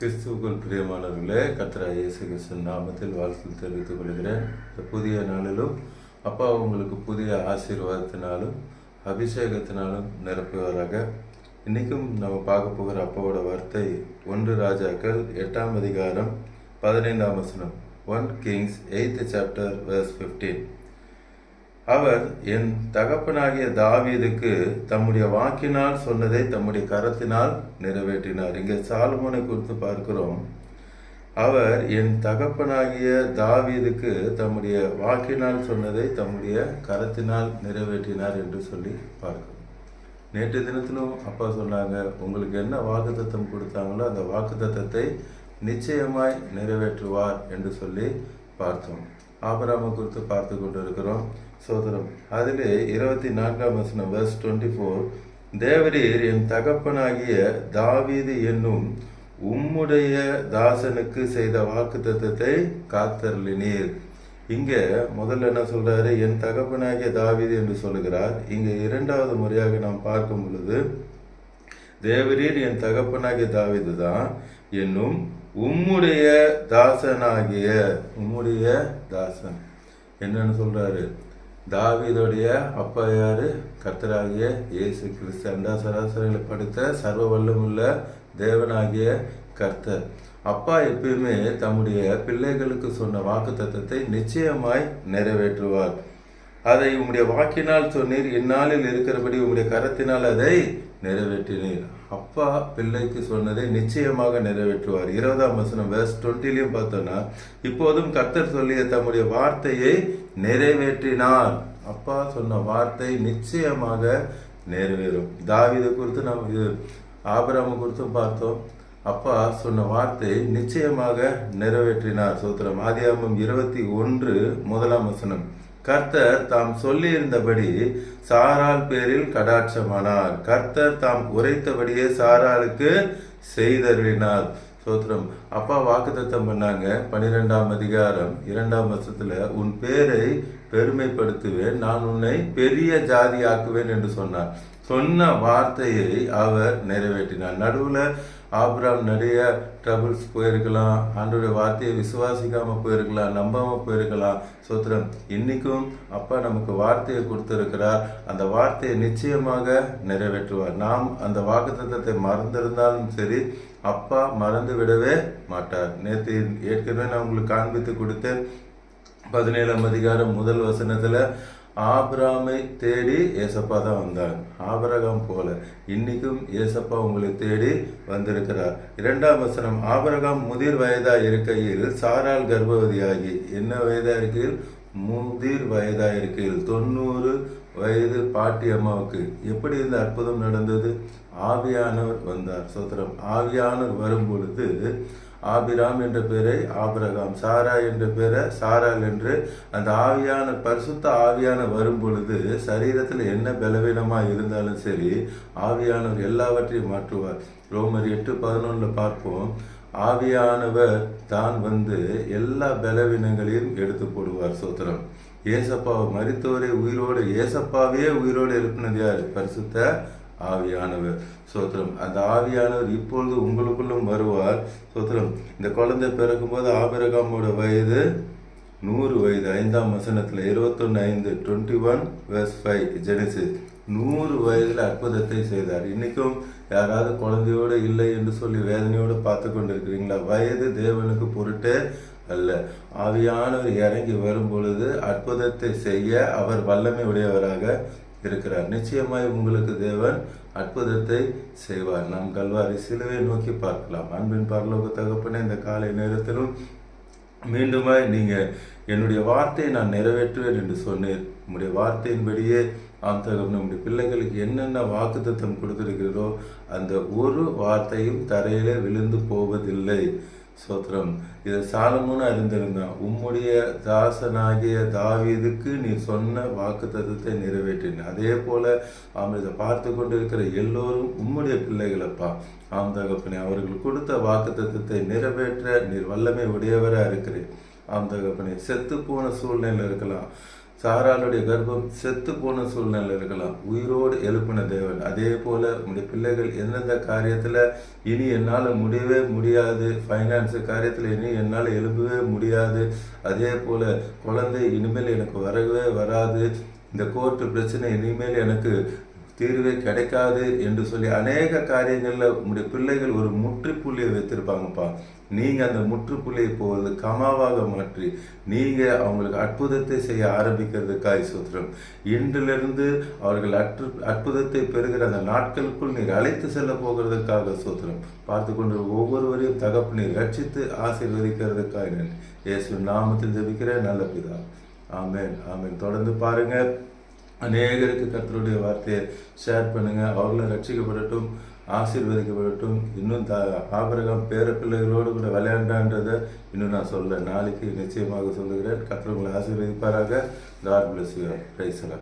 கிறிஸ்துவுக்குள் பிரியமானவர்களே கத்ரா இயேசு கிறிஸ்து நாமத்தில் வாழ்த்து தெரிவித்துக் கொள்கிறேன். இந்த புதிய நாளிலும் அப்பா உங்களுக்கு புதிய ஆசீர்வாதத்தினாலும் அபிஷேகத்தினாலும் நிரப்புவதாக இன்றைக்கும் நம்ம பார்க்க போகிற அப்பாவோட வார்த்தை ஒன்று ராஜாக்கள் எட்டாம் அதிகாரம் பதினைந்தாம் வசனம் one kings eight chapter verse fifteen அவர் என் தகப்பனாகிய தாவீதுக்கு தம்முடைய வாக்கினால் சொன்னதை தம்முடைய கரத்தினால் நிறைவேற்றினார். இங்கே சாலமோனை குறித்து பார்க்கிறோம். அவர் என் தகப்பனாகிய தாவீதுக்கு தம்முடைய வாக்கினால் சொன்னதை தம்முடைய கரத்தினால் நிறைவேற்றினார் என்று சொல்லி பார்க்கிறோம். நேற்று தினத்திலும் அப்பா சொன்னாங்க உங்களுக்கு என்ன வாக்குத்தத்தம் கொடுத்தாங்களோ அந்த வாக்குத்தத்தத்தை நிச்சயமாய் நிறைவேற்றுவார் என்று சொல்லி பார்த்தோம். ஆபராம குறித்து பார்த்து கொண்டிருக்கிறோம். சோதரம் அதிலே இருபத்தி நான்காம் வசனம் வர்ஸ் டுவெண்ட்டி ஃபோர் தேவரீர் என் தகப்பனாகிய தாவீது என்னும் உம்முடைய தாசனுக்கு செய்த வாக்குத்தத்தத்தை காத்தருளினீர். இங்க முதல்ல என்ன சொல்றாரு? என் தகப்பனாகிய தாவீது என்று சொல்லுகிறார். இங்க இரண்டாவது முறையாக நாம் பார்க்கும் பொழுது தேவரீர் என் தகப்பனாகிய தாவீது தான் என்னும் உம்முடைய தாசனாகிய உம்முடைய தாசன். என்னன்னு சொல்றாரு? தாவீதோடைய அப்பா யாரு? கர்த்தராகிய இயேசு கிறிஸ்து. அண்டா சராசரிகளை படுத்த சர்வ வல்லமுள்ள தேவனாகிய கர்த்தர். அப்பா எப்பயுமே தம்முடைய பிள்ளைகளுக்கு சொன்ன வாக்கு தத்துவத்தை நிச்சயமாய் நிறைவேற்றுவார். அதை உம்முடைய வாக்கினால் சொன்னீர் இந்நாளில் இருக்கிறபடி உம்முடைய கரத்தினால் அதை நிறைவேற்றினீர். அப்பா பிள்ளைக்கு சொன்னதை நிச்சயமாக நிறைவேற்றுவார். இருபதாம் வசனம் வேர்ஸ் டுவெண்ட்டிலையும் பார்த்தோன்னா இப்போதும் கர்த்தர் சொல்லிய தம்முடைய வார்த்தையை நிறைவேற்றினார். அப்பா சொன்ன வார்த்தை நிச்சயமாக நிறைவேறும். தாவிதை குறித்து நாம் இது ஆபிராம குறித்தும் பார்த்தோம். அப்பா சொன்ன வார்த்தை நிச்சயமாக நிறைவேற்றினார். சோத்திரம் ஆதியாமம் இருபத்தி ஒன்று முதலாம் வசனம். கர்த்தர் தாம் சொல்லியிருந்தபடி சாரால் பேரில் கடாட்சமானார். கர்த்தர் தாம் உரைத்தபடியே சாராளுக்கு செய்தருளினார். சோத்திரம் அப்பா வாக்குத்தத்தம் பண்ணாங்க. பனிரெண்டாம் அதிகாரம் இரண்டாம் வருஷத்துல உன் பேரை பெருமைப்படுத்துவேன் நான் உன்னை பெரிய ஜாதி ஆக்குவேன் என்று சொன்னார். சொன்ன வார்த்தையை அவர் நிறைவேற்றினார். நடுவுல ஆப்ராம் நிறைய ட்ரபிள்ஸ் போயிருக்கலாம். ஆண்டோடைய வார்த்தையை விசுவாசிக்காமல் போயிருக்கலாம் நம்பாமல் போயிருக்கலாம். சோத்திரம் இன்றைக்கும் அப்பா நமக்கு வார்த்தையை கொடுத்துருக்கிறார். அந்த வார்த்தையை நிச்சயமாக நிறைவேற்றுவார். நாம் அந்த வாக்குத்தத்தை மறந்திருந்தாலும் சரி அப்பா மறந்து விடவே மாட்டார். நேற்று ஏற்கனவே நான் உங்களுக்கு காண்பித்து கொடுத்தேன். பதினேழாம் அதிகாரம் முதல் வசனத்தில் ஆபிராமை தேடி ஏசப்பா தான் வந்தாங்க ஆபரகம் போல. இன்னைக்கும் ஏசப்பா உங்களை தேடி வந்திருக்கிறார். இரண்டாம் வசனம் ஆபரகம் முதிர் வயதா இருக்கையில் சாரால் கர்ப்பவதியாகி. என்ன வயதா இருக்கையில்? முதிர் வயதா இருக்கையில். தொண்ணூறு வயது பாட்டி அம்மாவுக்கு. எப்படி இந்த அற்புதம் நடந்தது? ஆவியானவர் வந்தார். சோத்திரம் ஆவியானவர் வரும் பொழுது ஆபிராம் என்ற பெயரை ஆபிரகாம் சாரா என்ற பெயரை சாரால் என்று அந்த ஆவியான பரிசுத்த ஆவியான வரும் பொழுது சரீரத்தில் என்ன பலவீனமாக இருந்தாலும் சரி ஆவியானவர் எல்லாவற்றையும் மாற்றுவார். ரோமர் எட்டு பதினொன்றில் பார்ப்போம். ஆவியானவர் தான் வந்து எல்லா பலவீனங்களையும் எடுத்து போடுவார் சோத்திரம். ஏசப்பாவை மறித்தவரே உயிரோடு ஏசப்பாவே உயிரோடு இருப்பினது யார்? பரிசுத்த ஆவியானவர். சோத்திரம். அந்த ஆவியானவர் இப்பொழுது உங்களுக்குள்ளும் வருவார். சோத்திரம். இந்த குழந்தை பிறக்கும்போது ஆபிரகாமோட வயது நூறு வயது. ஐந்தாம் வசனத்தில் இருபத்தொன்னு ஐந்து twenty one verse five Genesis நூறு வயதில் அற்புதத்தை செய்தார். இன்றைக்கும் யாராவது குழந்தையோடு இல்லை என்று சொல்லி வேதனையோடு பார்த்து கொண்டிருக்கிறீங்களா? வயது தேவனுக்கு பொருட்டே அல்ல. ஆவியானவர் இறங்கி வரும் பொழுது அற்புதத்தை செய்ய அவர் வல்லமை உடையவராக இருக்கிறார். நிச்சயமாய் உங்களுக்கு தேவன் அற்புதத்தை செய்வார். நாம் கல்வாரி சிலுவை நோக்கி பார்க்கலாம். அன்பின் பரலோக தகப்பனே இந்த காலை நேரத்திலும் மீண்டுமாய் நீங்க என்னுடைய வார்த்தையை நான் நிறைவேற்றுவேன் என்று சொன்னேன் உங்களுடைய வார்த்தையின்படியே ஆம் தகவல் நம்முடைய பிள்ளைகளுக்கு என்னென்ன வாக்குத்தத்தம் கொடுத்திருக்கிறதோ அந்த ஒரு வார்த்தையும் தரையிலே விழுந்து போவதில்லை. சோத்திரம் இதை சாலமுன்னு அறிந்திருந்தான். உம்முடைய தாசனாகிய தாவீதுக்கு நீ சொன்ன வாக்கு தத்துவத்தை நிறைவேற்றின. அதே போல அவன் இதை பார்த்து கொண்டிருக்கிற எல்லோரும் உம்முடைய பிள்ளைகளப்பா. ஆம் தகப்பனே அவர்கள் கொடுத்த வாக்கு தத்துவத்தை நிறைவேற்ற நீர் வல்லமை உடையவராக இருக்கிறேன் ஆம் தகப்பனே செத்து போன சூழ்நிலை இருக்கலாம். சாராளுடைய கர்ப்பம் செத்து போன சூழ்நிலை இருக்கலாம். உயிரோடு எழுப்பின தேவன். அதே போல உங்களுடைய பிள்ளைகள் எந்தெந்த காரியத்துல இனி என்னால் முடியவே முடியாது. ஃபைனான்ஸ் காரியத்தில் இனி என்னால் எழுப்பவே முடியாது. அதே போல குழந்தை இனிமேல் எனக்கு வரவே வராது. இந்த கோர்ட்டு பிரச்சனை இனிமேல் எனக்கு தீர்வே கிடைக்காது என்று சொல்லி அநேக காரியங்களில் உங்களுடைய பிள்ளைகள் ஒரு முற்றுப்புள்ளியை வைத்திருப்பாங்கப்பா. நீங்க அந்த முற்றுப்புள்ளியை போவது கமாவாக மாற்றி நீங்க அவங்களுக்கு அற்புதத்தை செய்ய ஆரம்பிக்கிறதுக்காய் சுத்திரம். இன்றிலிருந்து அவர்கள் அற்று அற்புதத்தை பெறுகிற அந்த நாட்களுக்குள் நீர் அழைத்து செல்ல போகிறதுக்காக சுத்திரம். பார்த்து கொண்டு ஒவ்வொருவரையும் தகப்பு நீர் ரட்சித்து ஆசீர்வதிக்கிறதுக்காக நன்றி. இயேசு நாமத்தில் ஜபிக்கிற நல்ல பிதா. ஆமேன் ஆமேன். தொடர்ந்து பாருங்கள். அநேகருக்கு கத்தருடைய வார்த்தையை ஷேர் பண்ணுங்க. அவர்களும் ரட்சிக்கப்படட்டும் ஆசீர்வதிக்கப்படட்டும். இன்னும் த ஆபரகம் பேர பிள்ளைகளோடு கூட விளையாண்டான்றதை இன்னும் நான் சொல்ல நாளைக்கு நிச்சயமாக சொல்லுகிறேன். கர்த்தர் உங்களை ஆசீர்வதிப்பாராக. God bless you ரைசலா